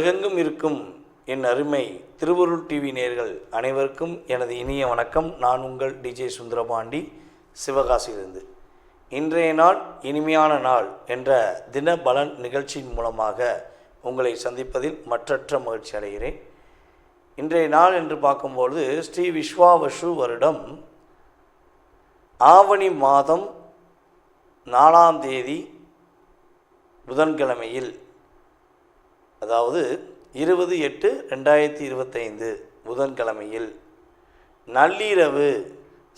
உலகெங்கும் இருக்கும் என் அருமை திருவருள் டிவி நேர்கள் அனைவருக்கும் எனது இனிய வணக்கம். நான் உங்கள் டிஜே சுந்தரபாண்டி சிவகாசியிலிருந்து. இன்றைய நாள் இனிமையான நாள் என்ற தின பலன் நிகழ்ச்சியின் மூலமாக உங்களை சந்திப்பதில் மற்றற்ற மகிழ்ச்சி அடைகிறேன். இன்றைய நாள் என்று பார்க்கும்பொழுது ஸ்ரீ விஸ்வாவசு வருடம் ஆவணி மாதம் நாலாம் தேதி புதன்கிழமையில் அதாவது இருபது எட்டு ரெண்டாயிரத்தி இருபத்தைந்து புதன்கிழமையில் நள்ளிரவு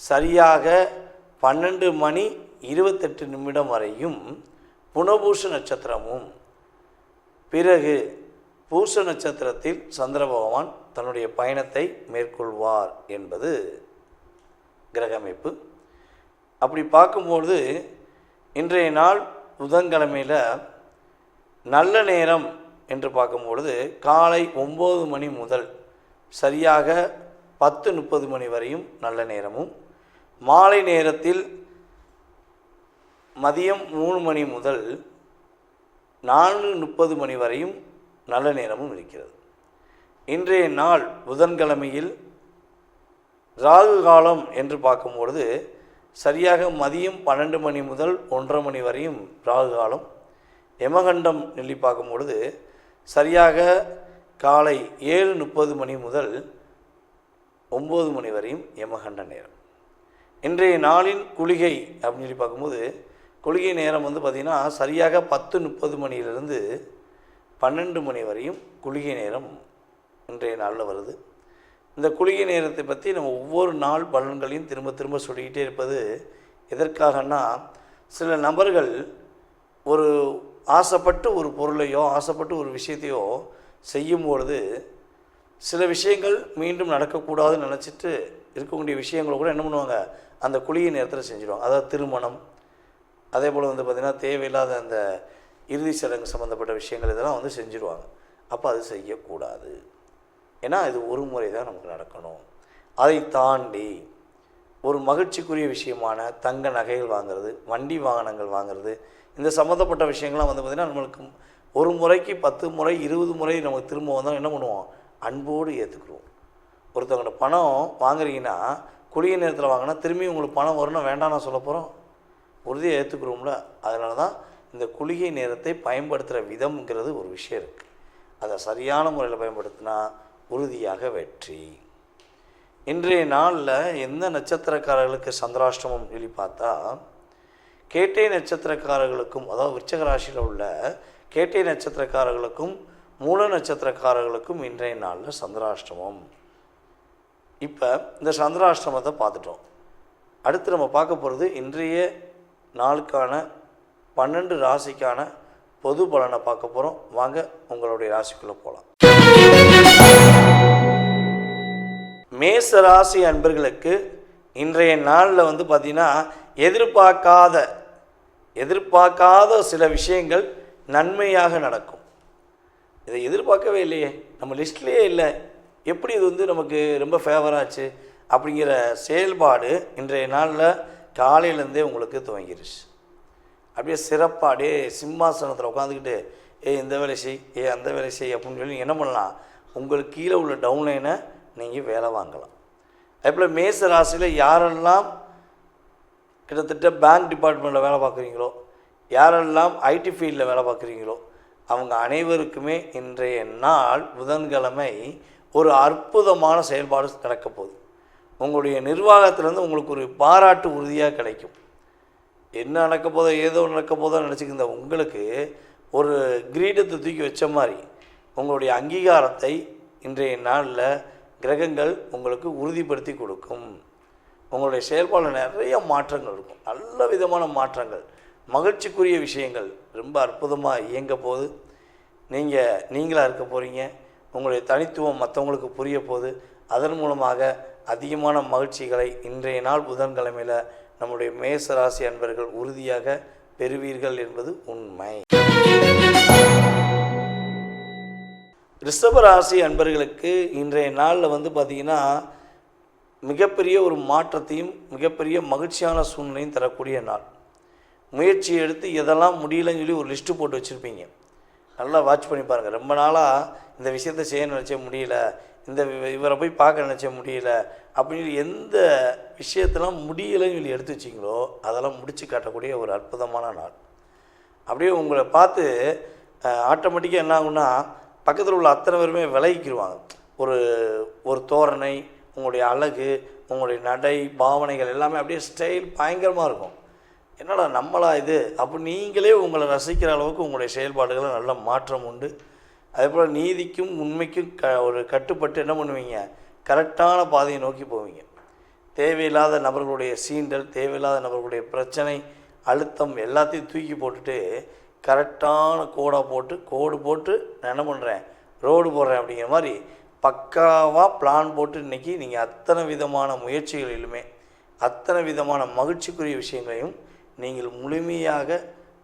சரியாக பன்னெண்டு மணி இருபத்தெட்டு நிமிடம் வரையும் புனபூஷ நட்சத்திரமும். பிறகு பூச நட்சத்திரத்தில் சந்திர பகவான் தன்னுடைய பயணத்தை மேற்கொள்வார் என்பது கிரகமைப்பு அப்படி பார்க்கும்பொழுது இன்றைய நாள் புதன்கிழமையில் நல்ல நேரம் என்று பார்க்கும் பொழுது காலை ஒம்பது மணி முதல் சரியாக பத்து முப்பது மணி வரையும் நல்ல நேரமும் மாலை நேரத்தில் மதியம் மூணு மணி முதல் நான்கு முப்பது மணி வரையும் நல்ல நேரமும் இருக்கிறது. இன்றைய நாள் புதன்கிழமையில் ராகு காலம் என்று பார்க்கும்பொழுது சரியாக மதியம் பன்னெண்டு மணி முதல் ஒன்றரை மணி வரையும் ராகு காலம் யமகண்டம் நெல்லி பார்க்கும் பொழுது சரியாக காலை ஏழு முப்பது மணி முதல் ஒம்பது மணி வரையும் யமகண்ட நேரம். இன்றைய நாளின் குளிகை அப்படின்னு சொல்லி பார்க்கும்போது குளிகை நேரம் வந்து பார்த்திங்கன்னா சரியாக பத்து முப்பது மணியிலிருந்து பன்னெண்டு மணி வரையும் குளிகை நேரம் இன்றைய நாளில் வருது. இந்த குளிகை நேரத்தை பற்றி நம்ம ஒவ்வொரு நாள் பலன்களையும் திரும்ப திரும்ப சொல்லிக்கிட்டே இருப்பது எதற்காகன்னா சில நபர்கள் ஒரு ஆசைப்பட்டு ஒரு பொருளையோ ஆசைப்பட்டு ஒரு விஷயத்தையோ செய்யும் பொழுது சில விஷயங்கள் மீண்டும் நடக்கக்கூடாதுன்னு நினச்சிட்டு இருக்கக்கூடிய விஷயங்களை கூட என்ன பண்ணுவாங்க? அந்த குழியை நேரத்தில் செஞ்சிடுவாங்க அதாவது திருமணம் அதே போல் வந்து பார்த்திங்கன்னா தேவையில்லாத அந்த இறுதி சடங்கு சம்மந்தப்பட்ட விஷயங்கள் இதெல்லாம் வந்து செஞ்சுருவாங்க. அப்போ அது செய்யக்கூடாது. ஏன்னா இது ஒரு முறை தான் நமக்கு நடக்கணும். அதை தாண்டி ஒரு மகிழ்ச்சிக்குரிய விஷயமான தங்க நகைகள் வாங்குறது வண்டி வாகனங்கள் வாங்குறது இந்த சம்மந்தப்பட்ட விஷயங்கள்லாம் வந்து பார்த்திங்கன்னா நம்மளுக்கு ஒரு முறைக்கு பத்து முறை இருபது முறை நமக்கு திரும்ப வந்தால் என்ன பண்ணுவோம்? அன்போடு ஏற்றுக்குருவோம் ஒருத்தவங்கள்ட்ட பணம் வாங்குறீங்கன்னா குறுகிய நேரத்தில் வாங்கினா திரும்பி உங்களுக்கு பணம் வரணும் வேண்டாம் நான் சொல்ல போகிறோம் உறுதியை ஏற்றுக்குறோம்ல அதனால தான் இந்த குளிகை நேரத்தை பயன்படுத்துகிற விதம்ங்கிறது ஒரு விஷயம் இருக்குது அதை சரியான முறையில் பயன்படுத்தினா உறுதியாக வெற்றி. இன்றைய நாளில் எந்த நட்சத்திரக்காரர்களுக்கு சந்திராஷ்டமம் சொல்லி பார்த்தா கேட்டை நட்சத்திரக்காரர்களுக்கும் அதாவது விருச்சக ராசியில் உள்ள கேட்டை நட்சத்திரக்காரர்களுக்கும் மூல நட்சத்திரக்காரர்களுக்கும் இன்றைய நாளில் சந்திராஷ்டமம். இப்போ இந்த சந்திராஷ்டமத்தை பார்த்துட்டோம். அடுத்து நம்ம பார்க்க போகிறது இன்றைய நாளுக்கான பன்னெண்டு ராசிக்கான பொது பலனை பார்க்க போகிறோம் வாங்க உங்களுடைய ராசிக்குள்ளே போகலாம் மேச ராசி அன்பர்களுக்கு இன்றைய நாளில் வந்து பார்த்திங்கன்னா எதிர்பார்க்காத எதிர்பார்க்காத சில விஷயங்கள் நன்மையாக நடக்கும். இதை எதிர்பார்க்கவே இல்லையே. நம்ம லிஸ்ட்லேயே இல்லை. எப்படி இது வந்து நமக்கு ரொம்ப ஃபேவராச்சு அப்படிங்கிற செயல்பாடு இன்றைய நாளில் காலையிலேருந்தே உங்களுக்கு துவங்கிருச்சு. அப்படியே சிறப்பாக அப்படியே சிம்மாசனத்தில் உட்காந்துக்கிட்டு ஏ இந்த வேலை செய் ஏ அந்த வேலை செய் அப்படின்னு சொல்லி நீங்கள் என்ன பண்ணலாம்? உங்களுக்கு கீழே உள்ள டவுன்லைனை நீங்கள் வேலை வாங்கலாம். அதே போல் மேச ராசியில் யாரெல்லாம் கிட்டத்தட்ட பேங்க் டிபார்ட்மெண்ட்டில் வேலை பார்க்குறீங்களோ? யாரெல்லாம் ஐடி ஃபீல்டில் வேலை பார்க்குறீங்களோ? அவங்க அனைவருக்குமே இன்றைய நாள் புதன்கிழமை ஒரு அற்புதமான செயல்பாடு நடக்க போகுது. உங்களுடைய நிர்வாகத்திலேருந்து உங்களுக்கு ஒரு பாராட்டு உறுதியாக கிடைக்கும். என்ன நடக்க போதோ ஏதோ நடக்க போதோ நினச்சிக்கிந்த உங்களுக்கு ஒரு கிரீடத்தை தூக்கி வச்ச மாதிரி உங்களுடைய அங்கீகாரத்தை இன்றைய நாளில் கிரகங்கள் உங்களுக்கு உறுதிப்படுத்தி கொடுக்கும். உங்களுடைய செயல்பாடில் நிறைய மாற்றங்கள் இருக்கும். நல்ல விதமான மாற்றங்கள். மகிழ்ச்சிக்குரிய விஷயங்கள் ரொம்ப அற்புதமாக இயங்க போகுது. நீங்கள் நீங்களாக இருக்க போகிறீங்க உங்களுடைய தனித்துவம் மற்றவங்களுக்கு புரிய போகுது. அதன் மூலமாக அதிகமான மகிழ்ச்சிகளை இன்றைய நாள் புதன்கிழமையில் நம்முடைய மேச ராசி அன்பர்கள் உறுதியாக பெறுவீர்கள் என்பது உண்மை. ரிஷப ராசி அன்பர்களுக்கு இன்றைய நாளில் வந்து பார்த்திங்கன்னா மிகப்பெரிய ஒரு மாற்றத்தையும் மிகப்பெரிய மகிழ்ச்சியான சூழ்நிலையும் தரக்கூடிய நாள். முயற்சி எடுத்து எதெல்லாம் முடியலன்னு சொல்லி ஒரு லிஸ்ட்டு போட்டு வச்சுருப்பீங்க. நல்லா வாட்ச் பண்ணி பாருங்கள் ரொம்ப நாளாக இந்த விஷயத்தை செய்ய நினச்ச முடியல இந்த இவரை போய் பார்க்க நினச்ச முடியல அப்படின்னு எந்த விஷயத்தெல்லாம் முடியலைன்னு சொல்லி எடுத்து வச்சிங்களோ அதெல்லாம் முடித்து காட்டக்கூடிய ஒரு அற்புதமான நாள். அப்படியே உங்களை பார்த்து ஆட்டோமேட்டிக்காக என்ன ஆகுன்னா பக்கத்தில் உள்ள அத்தனை பேருமே விலகிக்கிடுவாங்க ஒரு ஒரு தோரணை உங்களுடைய அழகு உங்களுடைய நடை பாவனைகள் எல்லாமே அப்படியே ஸ்டைல் பயங்கரமாக இருக்கும். என்னடா நம்மளா இது? அப்போ நீங்களே உங்களை ரசிக்கிற அளவுக்கு உங்களுடைய செயல்பாடுகளில் நல்ல மாற்றம் உண்டு. அதே போல் நீதிக்கும் உண்மைக்கும் க ஒரு கட்டுப்பட்டு என்ன பண்ணுவீங்க? கரெக்டான பாதையை நோக்கி போவீங்க. தேவையில்லாத நபர்களுடைய சீண்டல் தேவையில்லாத நபர்களுடைய பிரச்சனை அழுத்தம் எல்லாத்தையும் தூக்கி போட்டுட்டு கரெக்டான கோடாக போட்டு கோடு போட்டு நான் என்ன பண்ணுறேன் ரோடு போடுறேன் அப்படிங்கிற மாதிரி பக்காவாக பிளான் போட்டு இன்றைக்கி நீங்கள் அத்தனை விதமான முயற்சிகளிலுமே அத்தனை விதமான மகிழ்ச்சிக்குரிய விஷயங்களையும் நீங்கள் முழுமையாக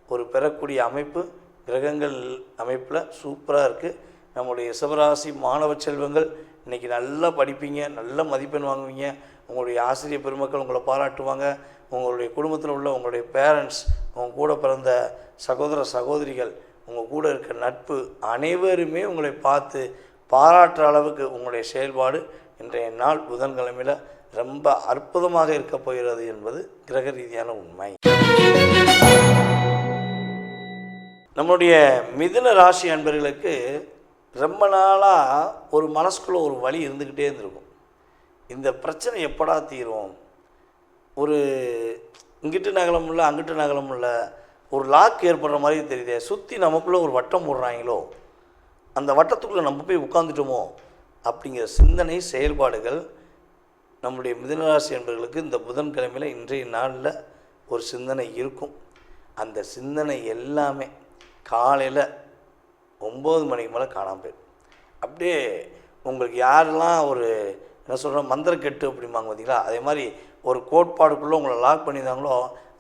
ஒரு பெறக்கூடிய அமைப்பு கிரகங்கள் அமைப்பில் சூப்பராக இருக்குது நம்முடைய சிவராசி மாணவ செல்வங்கள் இன்றைக்கி நல்லா படிப்பீங்க நல்ல மதிப்பெண் வாங்குவீங்க. உங்களுடைய ஆசிரியர் பெருமக்கள் உங்களை பாராட்டுவாங்க. உங்களுடைய குடும்பத்தில் உள்ள உங்களுடைய பேரண்ட்ஸ் உங்க கூட பிறந்த சகோதர சகோதரிகள் உங்கள் கூட இருக்க நட்பு அனைவருமே உங்களை பார்த்து பாராட்டுற அளவுக்கு உங்களுடைய செயல்பாடு இன்றைய நாள் புதன்கிழமையில் ரொம்ப அற்புதமாக இருக்கப் போகிறது என்பது கிரக ரீதியான உண்மை. நம்மளுடைய மிதுன ராசி அன்பர்களுக்கு ரொம்ப நாளாக ஒரு மனசுக்குள்ளே ஒரு வழி இருந்துக்கிட்டே இருந்திருக்கும். இந்த பிரச்சனை எப்படா தீரும்? ஒரு இங்கிட்டு நகலம் இல்லை அங்கிட்டு நகலம் இல்லை ஒரு லாக் ஏற்படுற மாதிரி தெரியுது சுற்றி நமக்குள்ளே ஒரு வட்டம் போடுறாங்களோ? அந்த வட்டத்துக்குள்ளே நம்ம போய் உட்காந்துட்டோமோ அப்படிங்கிற சிந்தனை செயல்பாடுகள் நம்முடைய மிதனராசி என்பவர்களுக்கு இந்த புதன்கிழமையில் இன்றைய நாளில் ஒரு சிந்தனை இருக்கும். அந்த சிந்தனை எல்லாமே காலையில் ஒம்பது மணிக்கு மேலே காணாமல் போயிடும். அப்படியே உங்களுக்கு யாரெல்லாம் ஒரு என்ன சொல்கிறோம் மந்திரக்கெட்டு அப்படிம்பாங்க பார்த்தீங்களா அதே மாதிரி ஒரு கோட்பாடுக்குள்ளே உங்களை லாக் பண்ணியிருந்தாங்களோ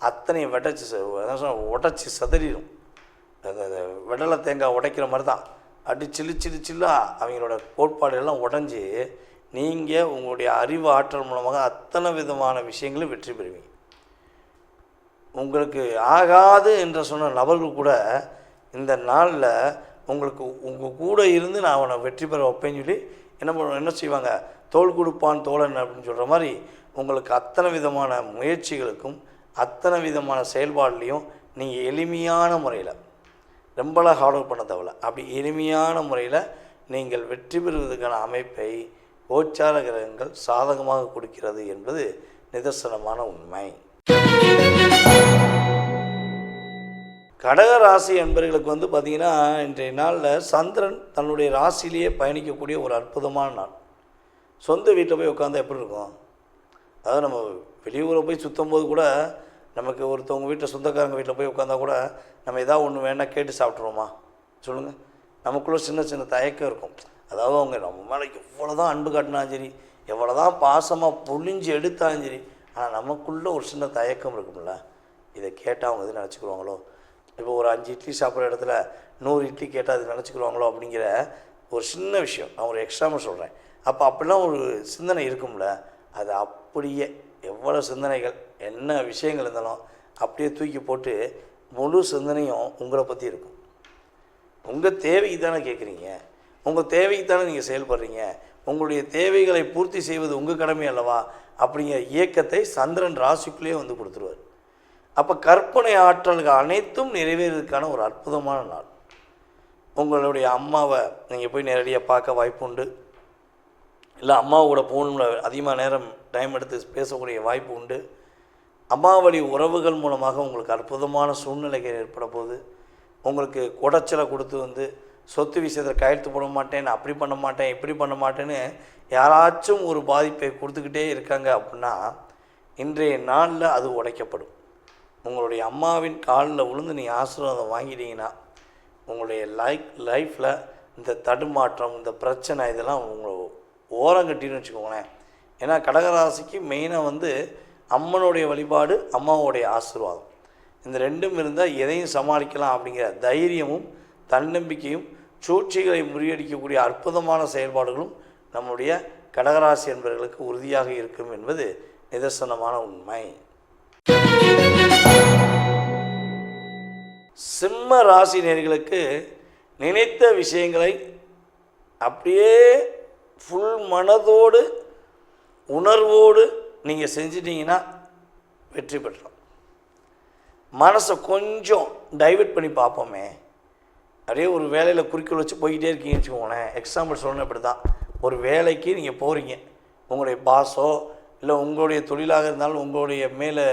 அத்தனையும் வெட்டச்சி என்ன சொல்கிறோம் உடச்சி சதறிடும். அந்த வெடலை தேங்காய் உடைக்கிற மாதிரி தான் அப்படி சில்லு சில்லு சில்லா அவங்களோட கோட்பாடு எல்லாம் உடஞ்சி நீங்கள் உங்களுடைய அறிவு ஆற்றல் மூலமாக அத்தனை விதமான விஷயங்களும் வெற்றி பெறுவீங்க. உங்களுக்கு ஆகாது என்று சொன்ன நபர்கள் கூட இந்த நாளில் உங்களுக்கு உங்கள் கூட இருந்து நான் அவனை வெற்றி பெற வைப்பேன்னு சொல்லி என்ன பண்ணுவோம் என்ன செய்வாங்க? தோல் கொடுப்பான் தோழன் அப்படின்னு சொல்கிற மாதிரி உங்களுக்கு அத்தனை விதமான முயற்சிகளுக்கும் அத்தனை விதமான செயல்பாடுலேயும் நீங்கள் எளிமையான முறையில் ரொம்பலாம் ஹார்ட் பண்ண தேவையில்ல. அப்படி எளிமையான முறையில் நீங்கள் வெற்றி பெறுவதற்கான அமைப்பை கோச்சார கிரகங்கள் சாதகமாக கொடுக்கிறது என்பது நிதர்சனமான உண்மை. கடக ராசி என்பவர்களுக்கு வந்து பார்த்திங்கன்னா இன்றைய நாளில் சந்திரன் தன்னுடைய ராசியிலேயே பயணிக்கக்கூடிய ஒரு அற்புதமான நாள். சொந்த வீட்டில் போய் உட்காந்தா எப்படி இருக்கும்? அதாவது நம்ம வெளியூரில் போய் சுற்றும் போது கூட நமக்கு ஒருத்தவங்க வீட்டில் சொந்தக்காரங்க வீட்டில் போய் உட்காந்தா கூட நம்ம ஏதாவது ஒன்று வேணால் கேட்டு சாப்பிட்ருவோமா சொல்லுங்கள் நமக்குள்ளே சின்ன சின்ன தயக்கம் இருக்கும். அதாவது அவங்க நம்ம மேலே எவ்வளோ தான் அன்பு காட்டினாலும் சரி எவ்வளோ தான் பாசமாக புழிஞ்சு எடுத்தாலும் சரி ஆனால் நமக்குள்ளே ஒரு சின்ன தயக்கம் இருக்கும்ல. இதை கேட்டால் அவங்க எது நினச்சிக்கிடுவாங்களோ இப்போ ஒரு அஞ்சு இட்லி சாப்பிட்ற இடத்துல நூறு இட்லி கேட்டால் அது நினச்சிக்கிடுவாங்களோ அப்படிங்கிற ஒரு சின்ன விஷயம். நான் ஒரு எக்ஸாம்பிள் சொல்கிறேன் அப்போ அப்படிலாம் ஒரு சிந்தனை இருக்கும்ல. அது அப்படியே எவ்வளோ சிந்தனைகள் என்ன விஷயங்கள் இருந்தாலும் அப்படியே தூக்கி போட்டு முழு சிந்தனையும் உங்களை பற்றி இருக்கும். உங்கள் தேவைக்கு தானே கேட்குறீங்க உங்கள் தேவைக்கு தானே நீங்கள் செயல்படுறீங்க. உங்களுடைய தேவைகளை பூர்த்தி செய்வது உங்கள் கடமை அல்லவா? அப்படிங்கிற இயக்கத்தை சந்திரன் ராசிக்குள்ளேயே வந்து கொடுத்துருவார். அப்போ கற்பனை ஆற்றல்கள் அனைத்தும் நிறைவேறதுக்கான ஒரு அற்புதமான நாள். உங்களுடைய அம்மாவை நீங்கள் போய் நேரடியாக பார்க்க வாய்ப்பு உண்டு. இல்லை அம்மாவோட ஃபோனில் அதிகமாக நேரம் டைம் எடுத்து பேசக்கூடிய வாய்ப்பு உண்டு. அம்மாவளி உறவுகள் மூலமாக உங்களுக்கு அற்புதமான சூழ்நிலைகள் ஏற்பட போகுது உங்களுக்கு குடைச்சலை கொடுத்து வந்து சொத்து விஷயத்தில் கையெழுத்து போட மாட்டேன் நான் அப்படி பண்ண மாட்டேன் இப்படி பண்ண மாட்டேன்னு யாராச்சும் ஒரு பாதிப்பை கொடுத்துக்கிட்டே இருக்காங்க அப்படின்னா இன்றைய நாளில் அது உடைக்கப்படும். உங்களுடைய அம்மாவின் காலில் விழுந்து நீங்கள் ஆசீர்வாதம் வாங்கிட்டீங்கன்னா உங்களுடைய லைஃப் லைஃப்பில் இந்த தடுமாற்றம் இந்த பிரச்சனை இதெல்லாம் உங்களை ஓரம் கட்டின்னு வச்சுக்கோங்களேன். ஏன்னா கடகராசிக்கு மெயினாக வந்து அம்மனுடைய வழிபாடு அம்மாவுடைய ஆசீர்வாதம். இந்த ரெண்டும் இருந்தால் எதையும் சமாளிக்கலாம் அப்படிங்கிற தைரியமும் தன்னம்பிக்கையும் சூழ்ச்சிகளை முறியடிக்கக்கூடிய அற்புதமான செயல்பாடுகளும் நம்முடைய கடகராசி என்பவர்களுக்கு உறுதியாக இருக்கும் என்பது நிதர்சனமான உண்மை. சிம்ம ராசி நேர்களுக்கு நினைத்த விஷயங்களை அப்படியே ஃபுல் மனதோடு உணர்வோடு நீங்கள் செஞ்சிட்டீங்கன்னா வெற்றி பெற்றோம் மனசை கொஞ்சம் டைவர்ட் பண்ணி பார்ப்போமே. அப்படியே ஒரு வேலையில் குறிக்கோள் வச்சு போய்கிட்டே இருக்கீங்கன்னு வச்சுக்கோங்களேன். எக்ஸாம்பிள் சொல்லணும் இப்படி தான் ஒரு வேலைக்கு நீங்கள் போகிறீங்க உங்களுடைய பாஸோ இல்லை உங்களுடைய தொழிலாக இருந்தாலும் உங்களுடைய மேலே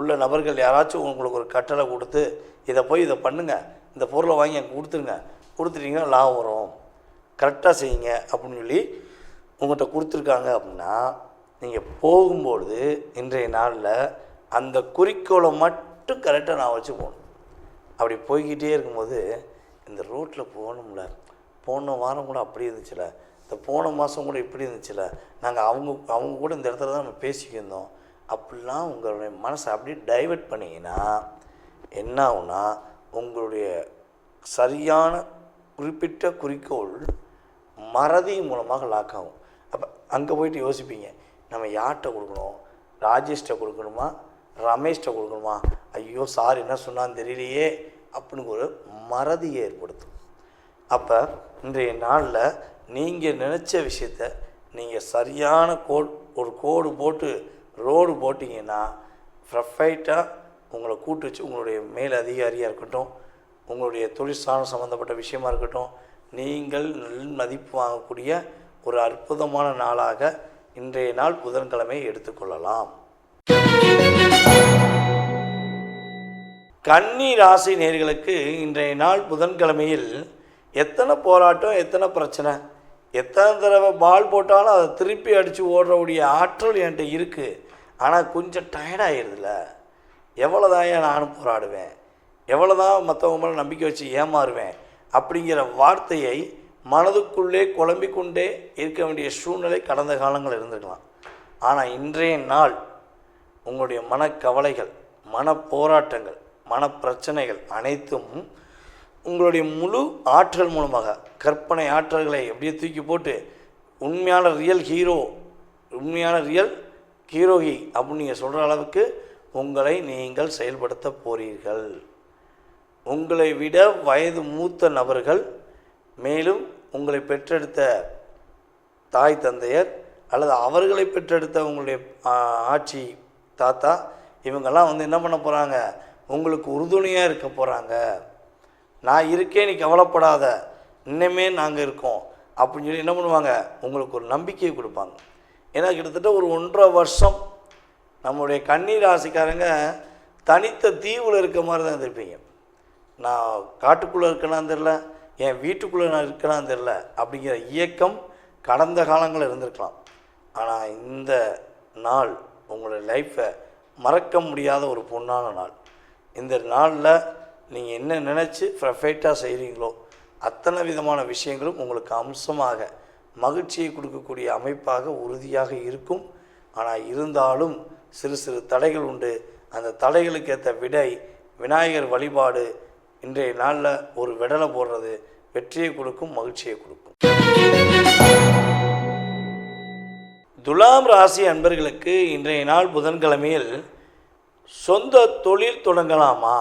உள்ள நபர்கள் யாராச்சும் உங்களுக்கு ஒரு கட்டளை கொடுத்து இதை போய் இதை பண்ணுங்கள் இந்த பொருளை வாங்கி அங்கே கொடுத்துருங்க. கொடுத்துட்டீங்கன்னா லாபம் வரும். கரெக்டாக செய்யுங்க அப்படின்னு சொல்லி உங்கள்கிட்ட கொடுத்துருக்காங்க அப்படின்னா நீங்கள் போகும்பொழுது இன்றைய நாளில் அந்த குறிக்கோளை மட்டும் கரெக்டாக நான் வச்சு போகணும். அப்படி போய்கிட்டே இருக்கும்போது இந்த ரோட்டில் போகணும்ல. போன வாரம் கூட அப்படி இருந்துச்சுல. இந்த போன மாதம் கூட இப்படி இருந்துச்சுல. நாங்கள் அவங்க அவங்க கூட இந்த இடத்துல தான் நம்ம பேசிக்கிருந்தோம் அப்படிலாம் உங்களுடைய மனசை அப்படியே டைவர்ட் பண்ணிங்கன்னா என்ன ஆகுனா உங்களுடைய சரியான குறிப்பிட்ட குறிக்கோள் மறதி மூலமாக லாக் ஆகும். அப்போ அங்கே போயிட்டு யோசிப்பீங்க நம்ம யார்கிட்ட கொடுக்கணும்? ராஜேஷ்கிட்ட கொடுக்கணுமா? ரமேஷ்கிட்ட கொடுக்கணுமா? ஐயோ சார் என்ன சொன்னான்னு தெரியலையே அப்படின்னு ஒரு மறதியை ஏற்படுத்தும். அப்போ இன்றைய நாளில் நீங்கள் நினச்ச விஷயத்த நீங்கள் சரியான கோட் ஒரு கோடு போட்டு ரோடு போட்டிங்கன்னா ப்ரஃபைட்டாக உங்களை கூட்டு வச்சு உங்களுடைய மேல் அதிகாரியாக இருக்கட்டும் உங்களுடைய தொழிற்சாலம் சம்மந்தப்பட்ட விஷயமா இருக்கட்டும் நீங்கள் நல் மதிப்பு வாங்கக்கூடிய ஒரு அற்புதமான நாளாக இன்றைய நாள் புதன்கிழமை எடுத்துக்கொள்ளலாம். கன்னி ராசி நேர்களுக்கு இன்றைய நாள் புதன்கிழமையில் எத்தனை போராட்டம் எத்தனை பிரச்சனை? எத்தனை தடவை பால் போட்டாலும் அதை திருப்பி அடித்து ஓடுறவுடைய ஆற்றல் என்கிட்ட இருக்குது ஆனால் கொஞ்சம் டயர்டாயிருதுல எவ்வளோதான் நானும் போராடுவேன்? எவ்வளோதான் மற்றவங்க மேலே நம்பிக்கை வச்சு ஏமாறுவேன்? அப்படிங்கிற வார்த்தையை மனதுக்குள்ளே குழம்பிக் கொண்டே இருக்க வேண்டிய சூழ்நிலை கடந்த காலங்கள் இருந்திருக்கலாம். ஆனால் இன்றைய நாள் உங்களுடைய மனக்கவலைகள் மன போராட்டங்கள் மனப்பிரச்சனைகள் அனைத்தும் உங்களுடைய முழு ஆற்றல் மூலமாக கற்பனை ஆற்றல்களை அப்படியே தூக்கி போட்டு உண்மையான ரியல் ஹீரோ உண்மையான ரியல் ஹீரோகி அப்படின்னு நீங்கள் சொல்கிற அளவுக்கு உங்களை நீங்கள் செயல்படுத்த போறீர்கள். உங்களை விட வயது மூத்த நபர்கள் மேலும் உங்களை பெற்றெடுத்த தாய் தந்தையர் அல்லது அவர்களை பெற்றெடுத்த உங்களுடைய ஆட்சி தாத்தா இவங்கெல்லாம் வந்து என்ன பண்ண போகிறாங்க உங்களுக்கு உறுதுணையாக இருக்க போகிறாங்க நான் இருக்கேன் நீ கவலைப்படாத. இன்னமே நாங்கள் இருக்கோம். அப்படின்னு சொல்லி என்ன பண்ணுவாங்க? உங்களுக்கு ஒரு நம்பிக்கையை கொடுப்பாங்க. ஏன்னா கிட்டத்தட்ட ஒரு ஒன்றரை வருஷம் நம்மளுடைய கண்ணீர் ராசிக்காரங்க தனித்த தீவில் இருக்க மாதிரி தான் இருந்திருப்பீங்க. நான் காட்டுக்குள்ளே இருக்கேனான்னு தெரில என் வீட்டுக்குள்ளே நான் இருக்கிறான்னு தெரில அப்படிங்கிற இயக்கம் கடந்த காலங்களில் இருந்திருக்கலாம். ஆனால் இந்த நாள் உங்களோட லைஃப்பை மறக்க முடியாத ஒரு பொண்ணான நாள். இந்த நாளில் நீங்கள் என்ன நினச்சி ப்ரஃபெக்டாக செய்கிறீங்களோ அத்தனை விதமான விஷயங்களும் உங்களுக்கு அம்சமாக மகிழ்ச்சியை கொடுக்கக்கூடிய அமைப்பாக உறுதியாக இருக்கும். ஆனால் இருந்தாலும் சிறு சிறு தடைகள் உண்டு. அந்த தடைகளுக்கு ஏற்ற விடை விநாயகர் வழிபாடு இன்றைய நாளில் ஒரு விடலை போடுறது வெற்றியை கொடுக்கும் மகிழ்ச்சியை கொடுக்கும். துலாம் ராசி அன்பர்களுக்கு இன்றைய நாள் புதன்கிழமையில் சொந்த தொழில் தொடங்கலாமா?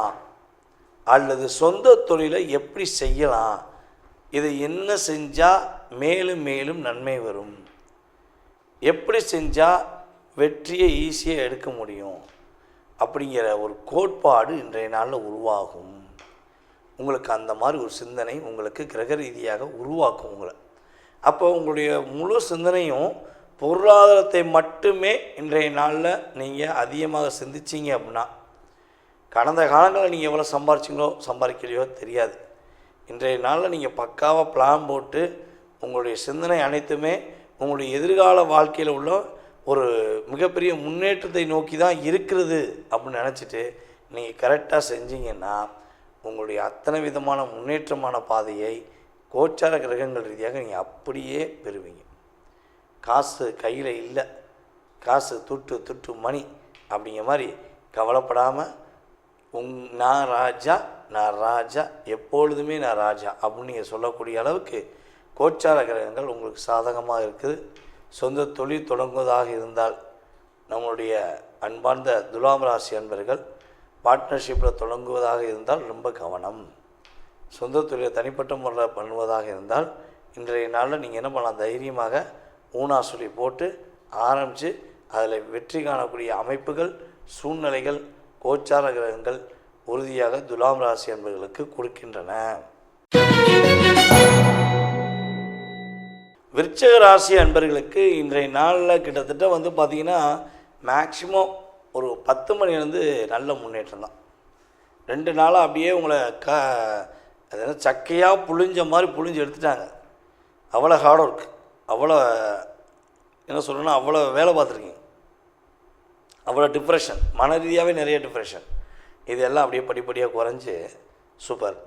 அல்லது சொந்த தொழிலை எப்படி செய்யலாம்? இதை என்ன செஞ்சால் மேலும் மேலும் நன்மை வரும்? எப்படி செஞ்சால் வெற்றியை ஈஸியாக எடுக்க முடியும்? அப்படிங்கிற ஒரு கோட்பாடு இன்றைய நாளில் உருவாகும். உங்களுக்கு அந்த மாதிரி ஒரு சிந்தனை உங்களுக்கு கிரக ரீதியாக உருவாக்கும் உங்களை. அப்போ உங்களுடைய முழு சிந்தனையும் பொருளாதாரத்தை மட்டுமே இன்றைய நாளில் நீங்கள் அதிகமாக சிந்திச்சீங்க அப்படின்னா கடந்த காலங்களில் நீங்கள் எவ்வளோ சம்பாரிச்சிங்களோ சம்பாதிக்கலையோ தெரியாது. இன்றைய நாளில் நீங்கள் பக்காவாக பிளான் போட்டு உங்களுடைய சிந்தனை அனைத்துமே உங்களுடைய எதிர்கால வாழ்க்கையில் உள்ள ஒரு மிகப்பெரிய முன்னேற்றத்தை நோக்கி தான் இருக்கிறது அப்படின்னு நினச்சிட்டு நீங்கள் கரெக்டாக செஞ்சீங்கன்னா உங்களுடைய அத்தனை விதமான முன்னேற்றமான பாதையை கோச்சார கிரகங்கள் ரீதியாக நீங்கள் அப்படியே பெறுவீங்க. காசு கையில் இல்லை. காசு துட்டு துட்டு மணி அப்படிங்கிற மாதிரி கவலைப்படாமல் உங் நான் ராஜா நான் ராஜா எப்பொழுதுமே நான் ராஜா அப்படின்னு நீங்கள் சொல்லக்கூடிய அளவுக்கு கோச்சார கிரகங்கள் உங்களுக்கு சாதகமாக இருக்குது. சொந்த தொழில் தொடங்குவதாக இருந்தால் நம்மளுடைய அன்பார்ந்த துலாம் ராசி அன்பர்கள் பார்ட்னர்ஷிப்பில் தொடங்குவதாக இருந்தால் ரொம்ப கவனம். சொந்த தொழிலை தனிப்பட்ட முறையில் பண்ணுவதாக இருந்தால் இன்றைய நாளில் நீங்கள் என்ன பண்ணலாம்? தைரியமாக ஊனா சொல்லி போட்டு ஆரம்பித்து அதில் வெற்றி காணக்கூடிய அமைப்புகள் சூழ்நிலைகள் கோச்சார கிரகங்கள் உறுதியாக துலாம் ராசி என்பவர்களுக்கு கொடுக்கின்றன. விருச்சக ராசி அன்பர்களுக்கு இன்றைய நாளில் கிட்டத்தட்ட வந்து பார்த்திங்கன்னா மேக்சிமம் ஒரு பத்து மணிலேருந்து நல்ல முன்னேற்றம் தான். ரெண்டு நாளாக அப்படியே உங்களை க அது சக்கையாக புழிஞ்ச மாதிரி புழிஞ்சு எடுத்துட்டாங்க. அவ்வளோ ஹார்ட் ஒர்க் அவ்வளோ என்ன சொல்லணும்னா அவ்வளோ வேலை பார்த்துருக்கீங்க. அவ்வளோ டிப்ரெஷன் மன ரீதியாகவே நிறைய டிப்ரெஷன் இதெல்லாம் அப்படியே படிப்படியாக குறைஞ்சி சூப்பர்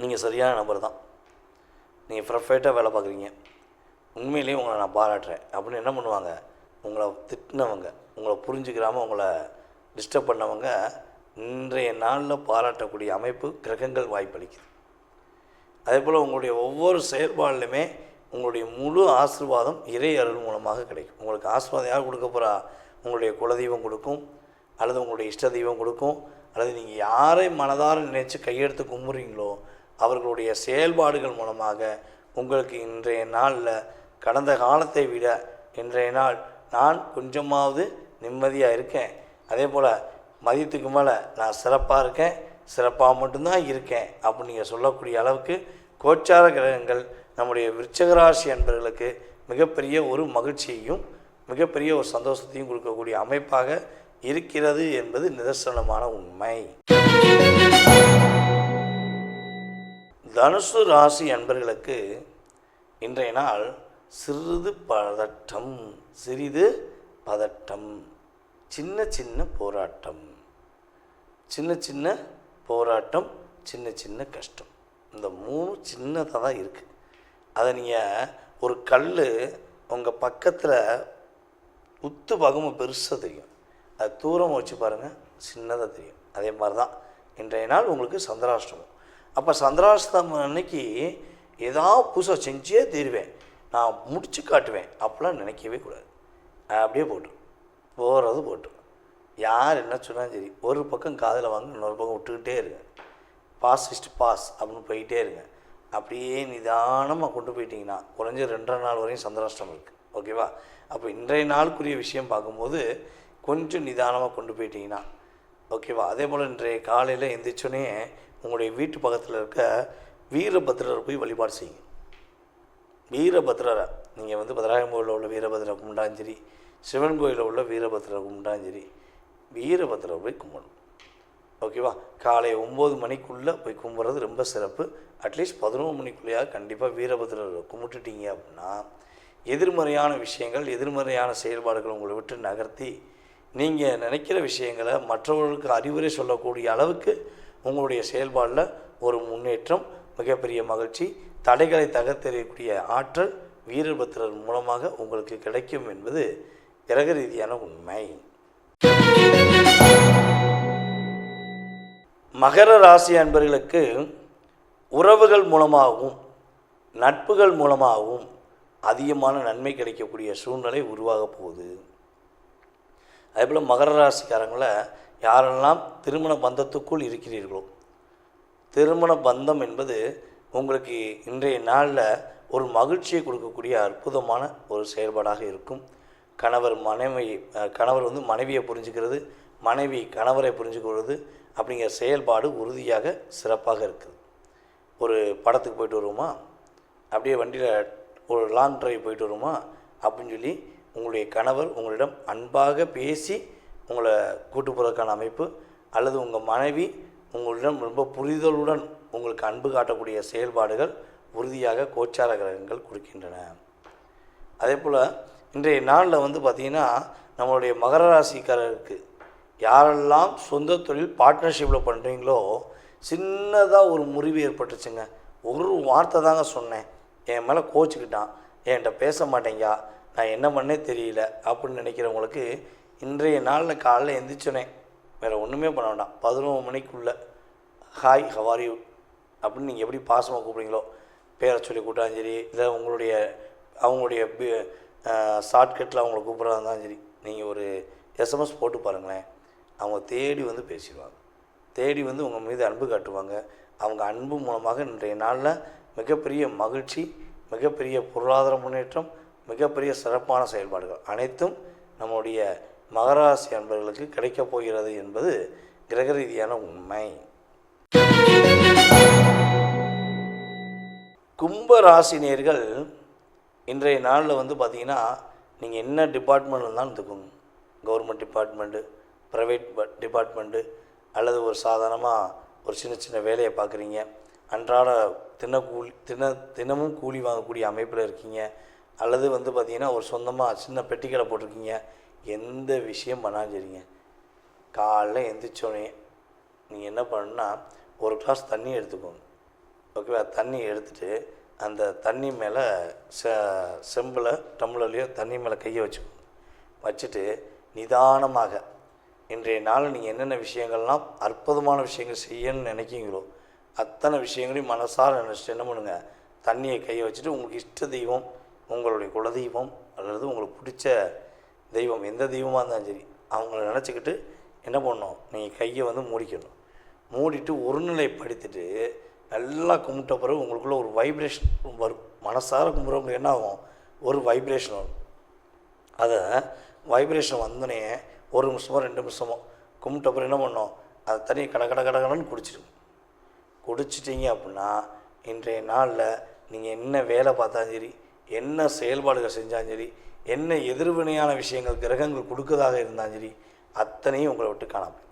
நீங்கள் சரியான நபர் தான். நீங்கள் ப்ரஃபைட்டாக வேலை பார்க்குறீங்க. உண்மையிலேயே உங்களை நான் பாராட்டுறேன். அப்படின்னு என்ன பண்ணுவாங்க? உங்களை திட்டினவங்க உங்களை புரிஞ்சுக்கிறாமல் உங்களை டிஸ்டர்ப் பண்ணவங்க இன்றைய நாளில் பாராட்டக்கூடிய அமைப்பு கிரகங்கள் வாய்ப்பளிக்குது. அதே போல் உங்களுடைய ஒவ்வொரு செயல்பாடுலையுமே உங்களுடைய முழு ஆசீர்வாதம் இறை அருள் மூலமாக கிடைக்கும். உங்களுக்கு ஆசிர்வாதம் யார் கொடுக்க போகிறா உங்களுடைய குலதெய்வம் கொடுக்கும் அல்லது உங்களுடைய இஷ்ட தெய்வம் கொடுக்கும் அல்லது நீங்கள் யாரை மனதார நினைச்சு கையெடுத்து கும்புறீங்களோ அவர்களுடைய செயல்பாடுகள் மூலமாக உங்களுக்கு இன்றைய நாளில் கடந்த காலத்தை விட இன்றைய நாள் நான் கொஞ்சமாவது நிம்மதியாக இருக்கேன். அதே போல் மதியத்துக்கு மேலே நான் சிறப்பாக இருக்கேன். சிறப்பாக மட்டும்தான் இருக்கேன் அப்படின்னு நீங்கள் சொல்லக்கூடிய அளவுக்கு கோச்சார கிரகங்கள் நம்முடைய விருச்சகராசி அன்பர்களுக்கு மிகப்பெரிய ஒரு மகிழ்ச்சியையும் மிகப்பெரிய ஒரு சந்தோஷத்தையும் கொடுக்கக்கூடிய அமைப்பாக இருக்கிறது என்பது நிதர்சனமான உண்மை. தனுசு ராசி அன்பர்களுக்கு இன்றைய நாள் சிறிது பதட்டம் சிறிது பதட்டம். சின்ன சின்ன போராட்டம். சின்ன சின்ன போராட்டம் சின்ன சின்ன கஷ்டம். இந்த மூணு சின்னதாக தான் இருக்குது அதை நீங்கள் ஒரு கல் உங்கள் பக்கத்தில் உத்து பகமும் பெருசாக தெரியும். அது தூரம் வச்சு பாருங்கள் சின்னதாக தெரியும். அதே மாதிரி தான் இன்றைய நாள் உங்களுக்கு சந்திராஷ்டமம். அப்போ சந்திராஷ்டமம் அன்னைக்கு ஏதாவது புதுசாக செஞ்சே தீர்வேன். நான் முடிச்சு காட்டுவேன். அப்படிலாம் நினைக்கவே கூடாது. அப்படியே போட்டு போகிறது போட்டு யார் என்ன சொன்னாலும் சரி ஒரு பக்கம் காதில் வாங்க இன்னொரு பக்கம் விட்டுக்கிட்டே இருங்க. பாஸ் இஸ்ட் பாஸ் அப்படின்னு போயிட்டே இருங்க. அப்படியே நிதானமாக கொண்டு போயிட்டிங்கன்னா குறைஞ்ச ரெண்டரை நாள் வரையும் சந்திராஷ்டம் இருக்குது ஓகேவா அப்போ இன்றைய நாளுக்குரிய விஷயம் பார்க்கும்போது கொஞ்சம் நிதானமாக கொண்டு போயிட்டிங்கன்னா ஓகேவா அதே போல் இன்றைய காலையில் எந்திரிச்சோன்னே உங்களுடைய வீட்டு பக்கத்தில் இருக்க வீரபத்ரரை போய் வழிபாடு செய்யுங்க. வீரபத்ரரை. நீங்கள் வந்து பத்ராயம் கோயிலில் உள்ள வீரபத்ர கும்பிட்டாலும் சரி சிவன் கோயிலில் உள்ள வீரபத்ரரை கும்பிட்டாலும் சரி வீரபத்ரரை போய் கும்பிடணும். ஓகேவா? காலை ஒம்பது மணிக்குள்ளே போய் கும்பிட்றது ரொம்ப சிறப்பு. அட்லீஸ்ட் பதினோரு மணிக்குள்ளேயாவது கண்டிப்பாக வீரபத்ரரை கும்பிட்டுட்டீங்க அப்படின்னா எதிர்மறையான விஷயங்கள் எதிர்மறையான செயல்பாடுகள் உங்களை விட்டு நகர்த்தி நீங்கள் நினைக்கிற விஷயங்களை மற்றவர்களுக்கு அறிவுரை சொல்லக்கூடிய அளவுக்கு உங்களுடைய செயல்பாடில் ஒரு முன்னேற்றம் மிகப்பெரிய மகிழ்ச்சி. தடைகளை தகர்த்தெறியக்கூடிய ஆற்றல் வீரபத்திரர் மூலமாக உங்களுக்கு கிடைக்கும் என்பது கிரக ரீதியான உண்மை. மகர ராசி அன்பர்களுக்கு உறவுகள் மூலமாகவும் நட்புகள் மூலமாகவும் அதிகமான நன்மை கிடைக்கக்கூடிய சூழ்நிலை உருவாக போகுது. அதேபோல் மகர ராசிக்காரங்களை யாரெல்லாம் திருமண பந்தத்துக்குள் இருக்கிறீர்களோ திருமண பந்தம் என்பது உங்களுக்கு இன்றைய நாளில் ஒரு மகிழ்ச்சியை கொடுக்கக்கூடிய அற்புதமான ஒரு செயல்பாடாக இருக்கும். கணவர் மனைவி கணவர் வந்து மனைவியை புரிஞ்சுக்கிறது மனைவி கணவரை புரிஞ்சுக்கொள்வது அப்படிங்கிற செயல்பாடு உறுதியாக சிறப்பாக இருக்குது. ஒரு படத்துக்கு போயிட்டு வருவோமா? அப்படியே வண்டியில் ஒரு லாங் ட்ரைவ் போயிட்டு வருவோமா? அப்படின்னு சொல்லி உங்களுடைய கணவர் உங்களிடம் அன்பாக பேசி உங்களை கூட்டு போகிறதுக்கான அமைப்பு அல்லது உங்கள் மனைவி உங்களிடம் ரொம்ப புரிதலுடன் உங்களுக்கு அன்பு காட்டக்கூடிய செயல்பாடுகள் உறுதியாக கோச்சார கிரகங்கள் கொடுக்கின்றன. அதே போல் இன்றைய நாளில் வந்து பார்த்திங்கன்னா நம்மளுடைய மகர ராசிக்காரருக்கு யாரெல்லாம் சொந்த தொழில் பார்ட்னர்ஷிப்பில் பண்ணுறீங்களோ சின்னதாக ஒரு முறிவு ஏற்பட்டுச்சுங்க. ஒரு வார்த்தை தாங்க சொன்னேன். என் மேலே கோச்சிக்கிட்டான். என்கிட்ட பேச மாட்டேங்கா. நான் என்ன பண்ணே தெரியல அப்படின்னு நினைக்கிறவங்களுக்கு இன்றைய நாளில் காலைல எந்திரிச்சோனே வேறு ஒன்றுமே பண்ண வேண்டாம். பதினோரு மணிக்குள்ளே ஹாய் ஹவார் யூ அப்படின்னு நீங்கள் எப்படி பாசமாக கூப்பிடுறீங்களோ பேரை சொல்லி கூப்பிட்டாலும் சரி இல்லை உங்களுடைய அவங்களுடைய ஷார்ட்கட்டில் அவங்கள கூப்பிட்றதா இருந்தாலும் சரி நீங்கள் ஒரு எஸ்எம்எஸ் போட்டு பாருங்களேன். அவங்க தேடி வந்து பேசிடுவாங்க. தேடி வந்து உங்கள் மீது அன்பு காட்டுவாங்க. அவங்க அன்பு மூலமாக இன்றைய நாளில் மிகப்பெரிய மகிழ்ச்சி மிகப்பெரிய பொருளாதார முன்னேற்றம் மிகப்பெரிய சிறப்பான செயல்பாடுகள் அனைத்தும் நம்முடைய மகராசி அன்பர்களுக்கு கிடைக்கப் போகிறது என்பது கிரக ரீதியான உண்மை. கும்ப ராசினியர்கள் இன்றைய நாளில் வந்து பார்த்தீங்கன்னா நீங்கள் என்ன டிபார்ட்மெண்ட் இருந்தாலும் எடுத்துக்கோங்க. கவர்மெண்ட் டிபார்ட்மெண்ட்டு ப்ரைவேட் டிபார்ட்மெண்ட்டு அல்லது ஒரு சாதாரணமாக ஒரு சின்ன சின்ன வேலையை பார்க்குறீங்க. அன்றாட தினக்கூலி தின தினமும் கூலி வாங்கக்கூடிய அமைப்பில் இருக்கீங்க. அல்லது வந்து பார்த்தீங்கன்னா ஒரு சொந்தமாக சின்ன பெட்டிக்கடை போட்டிருக்கீங்க. எந்த விஷயம் பண்ணாலும் சரிங்க. காலைல எந்திரிச்சோடனே நீங்கள் என்ன பண்ணணுன்னா ஒரு கிளாஸ் தண்ணி எடுத்துக்கோங்க. ஓகேவா தண்ணி எடுத்துட்டு அந்த தண்ணி மேலே செ செம்பில் டம்ளர்லேயோ தண்ணி மேலே கையை வச்சுக்கணும் வச்சுட்டு நிதானமாக இன்றைய நாள் நீங்கள் என்னென்ன விஷயங்கள்லாம் அற்புதமான விஷயங்கள் செய்யணும்னு நினைக்கிங்களோ அத்தனை விஷயங்களையும் மனசார நினச்சிட்டு என்ன பண்ணுங்கள் தண்ணியை கையை வச்சுட்டு உங்களுக்கு இஷ்ட தெய்வம் உங்களுடைய குலதெய்வம் அல்லது உங்களுக்கு பிடிச்ச தெய்வம் எந்த தெய்வமாக இருந்தாலும் சரி அவங்கள நினச்சிக்கிட்டு என்ன பண்ணணும் நீங்கள் கையை வந்து மூடிக்கணும். மூடிட்டு ஒருநிலைப்படுத்திட்டு நல்லா கும்பிட்ட பிறகு உங்களுக்குள்ளே ஒரு வைப்ரேஷன் வரும். மனசார கும்பிட்றவங்களுக்கு என்ன ஆகும்? ஒரு வைப்ரேஷன் வரும். அதை வைப்ரேஷன் வந்தோடனே ஒரு நிமிஷமோ ரெண்டு நிமிஷமோ கும்பிட்ட பிறகு என்ன பண்ணோம்? அதை தனியாக கட கட கடகடன்னு குடிச்சிடும். குடிச்சிட்டிங்க அப்படின்னா இன்றைய நாளில் நீங்கள் என்ன வேலை பார்த்தாலும் சரி என்ன செயல்பாடுகள் செஞ்சாலும் சரி என்ன எதிர்வினையான விஷயங்கள் கிரகங்கள் கொடுக்கறதாக இருந்தாலும் சரி அத்தனையும் உங்களை விட்டு காணப்படும்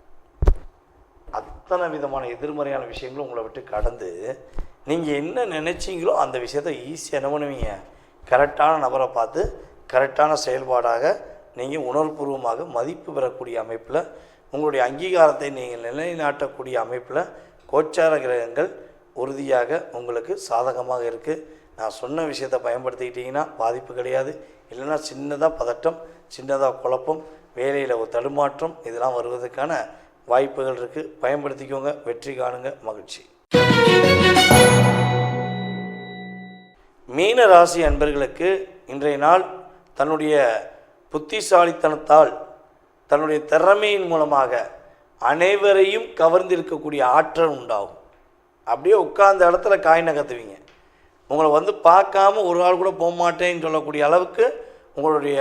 அத்தனை விதமான எதிர்மறையான விஷயங்களும் உங்களை விட்டு கடந்து நீங்கள் என்ன நினைச்சீங்களோ அந்த விஷயத்த ஈஸியாக என்ன பண்ணுவீங்க? கரெக்டான நபரை பார்த்து கரெக்டான செயல்பாடாக நீங்கள் உணர்வுபூர்வமாக மதிப்பு பெறக்கூடிய அமைப்பில் உங்களுடைய அங்கீகாரத்தை நீங்கள் நிலைநாட்டக்கூடிய அமைப்பில் கோச்சார கிரகங்கள் உறுதியாக உங்களுக்கு சாதகமாக இருக்குது நான் சொன்ன விஷயத்தை பயன்படுத்திக்கிட்டிங்கன்னா பாதிப்பு கிடையாது. இல்லைன்னா சின்னதாக பதட்டம் சின்னதாக குழப்பம் வேலையில் ஒரு தடுமாற்றம் இதெல்லாம் வருவதற்கான வாய்ப்புகள் இருக்குது பயன்படுத்திக்கோங்க. வெற்றி காணுங்க. மகிழ்ச்சி. மீன ராசி அன்பர்களுக்கு இன்றைய நாள் தன்னுடைய புத்திசாலித்தனத்தால் தன்னுடைய திறமையின் மூலமாக அனைவரையும் கவர்ந்திருக்கக்கூடிய ஆற்றல் உண்டாகும். அப்படியே உட்கார்ந்த இடத்துல காய் நகர்த்துவீங்க. உங்களை வந்து பார்க்காம ஒரு ஆள் கூட போக மாட்டேன்னு சொல்லக்கூடிய அளவுக்கு உங்களுடைய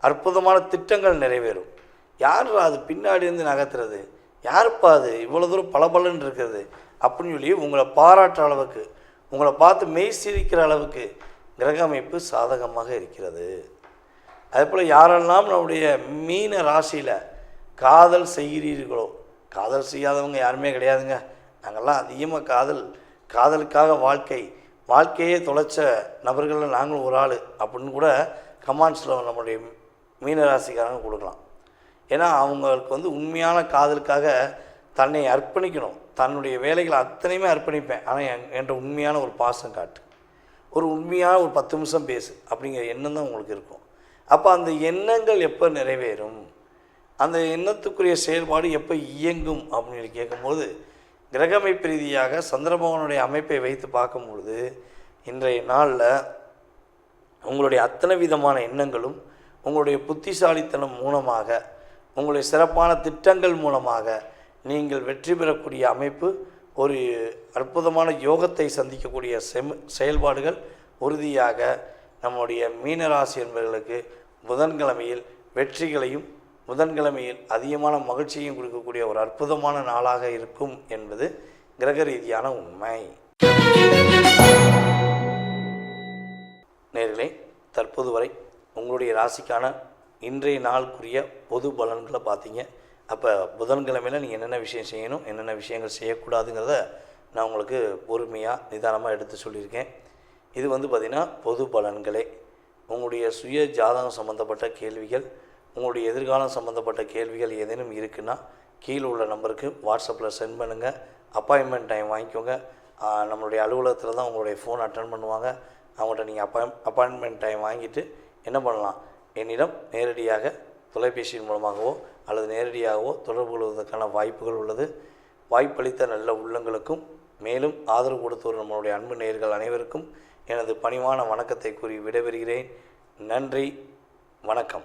அற்புதமான திட்டங்கள் நிறைவேறும். யார் அது பின்னாடி இருந்து நகர்த்துறது? யாருப்பா அது? இவ்வளோ தூரம் பளபளன்னு இருக்கிறது அப்படின்னு சொல்லி உங்களை பாராட்டுற அளவுக்கு உங்களை பார்த்து மெய் சிரிக்கிற அளவுக்கு கிரக அமைப்பு சாதகமாக இருக்கிறது. அதேபோல் யாரெல்லாம் நம்முடைய மீன ராசியில் காதல் செய்கிறீர்களோ காதல் செய்யாதவங்க யாருமே கிடையாதுங்க. நாங்கள்லாம் அதிகமாக காதல் காதலுக்காக வாழ்க்கை வாழ்க்கையே தொலைச்ச நபர்களில் நாங்களும் ஒரு ஆள். அப்படின்னு கூட கமாண்ட்ஸில் நம்முடைய மீனராசிக்காரங்க கொடுக்கலாம். ஏன்னா அவங்களுக்கு வந்து உண்மையான காதலுக்காக தன்னை அர்ப்பணிக்கணும். தன்னுடைய வேலைகளை அத்தனையுமே அர்ப்பணிப்பேன். ஆனால் என் என்ற உண்மையான ஒரு பாசம் காட்டு. ஒரு உண்மையான ஒரு பத்து நிமிஷம் பேசு அப்படிங்கிற எண்ணம் தான் உங்களுக்கு இருக்கும். அப்போ அந்த எண்ணங்கள் எப்போ நிறைவேறும்? அந்த எண்ணத்துக்குரிய செயல்பாடு எப்போ இயங்கும்? அப்படின்னு கேட்கும்போது கிரகமைப்பு ரீதியாக சந்திரபவனுடைய அமைப்பை வைத்து பார்க்கும்பொழுது இன்றைய நாளில் உங்களுடைய அத்தனை விதமான எண்ணங்களும் உங்களுடைய புத்திசாலித்தனம் மூலமாக உங்களுடைய சிறப்பான திட்டங்கள் மூலமாக நீங்கள் வெற்றி பெறக்கூடிய அமைப்பு ஒரு அற்புதமான யோகத்தை சந்திக்கக்கூடிய செம் செயல்பாடுகள் உறுதியாக நம்முடைய மீனராசி என்பவர்களுக்கு புதன்கிழமையில் வெற்றிகளையும் புதன்கிழமையில் அதிகமான மகிழ்ச்சியையும் கொடுக்கக்கூடிய ஒரு அற்புதமான நாளாக இருக்கும் என்பது கிரக ரீதியான உண்மை. நேர்களே தற்போது வரை உங்களுடைய ராசிக்கான இன்றைய நாளுக்குரிய பொது பலன்களை பார்த்தீங்க. அப்போ புதன்கிழமையில் நீங்கள் என்னென்ன விஷயம் செய்யணும் என்னென்ன விஷயங்கள் செய்யக்கூடாதுங்கிறத நான் உங்களுக்கு பொறுமையாக நிதானமாக எடுத்து சொல்லியிருக்கேன். இது வந்து பார்த்திங்கன்னா பொது பலன்களே. உங்களுடைய சுய ஜாதகம் சம்மந்தப்பட்ட கேள்விகள் உங்களுடைய எதிர்காலம் சம்மந்தப்பட்ட கேள்விகள் ஏதேனும் இருக்குன்னா கீழே உள்ள நம்பருக்கு வாட்ஸ்அப்பில் சென்ட் பண்ணுங்கள் அப்பாயின்மெண்ட் டைம் வாங்கிக்கோங்க. நம்மளுடைய அலுவலகத்தில் தான் உங்களுடைய ஃபோன் அட்டன் பண்ணுவாங்க. அவங்கள்ட்ட நீங்கள் அப்பாயின் அப்பாயின்மெண்ட் டைம் வாங்கிட்டு என்ன பண்ணலாம்? என்னிடம் நேரடியாக தொலைபேசியின் மூலமாகவோ அல்லது நேரடியாகவோ தொடர்பு கொள்வதற்கான வாய்ப்புகள் உள்ளது. வாய்ப்பளித்த நல்ல உள்ளங்களுக்கும் மேலும் ஆதரவு கொடுத்து வரும் நம்மளுடைய அன்பு நேயர்கள் அனைவருக்கும் எனது பணிவான வணக்கத்தை கூறி விடைபெறுகிறேன். நன்றி. வணக்கம்.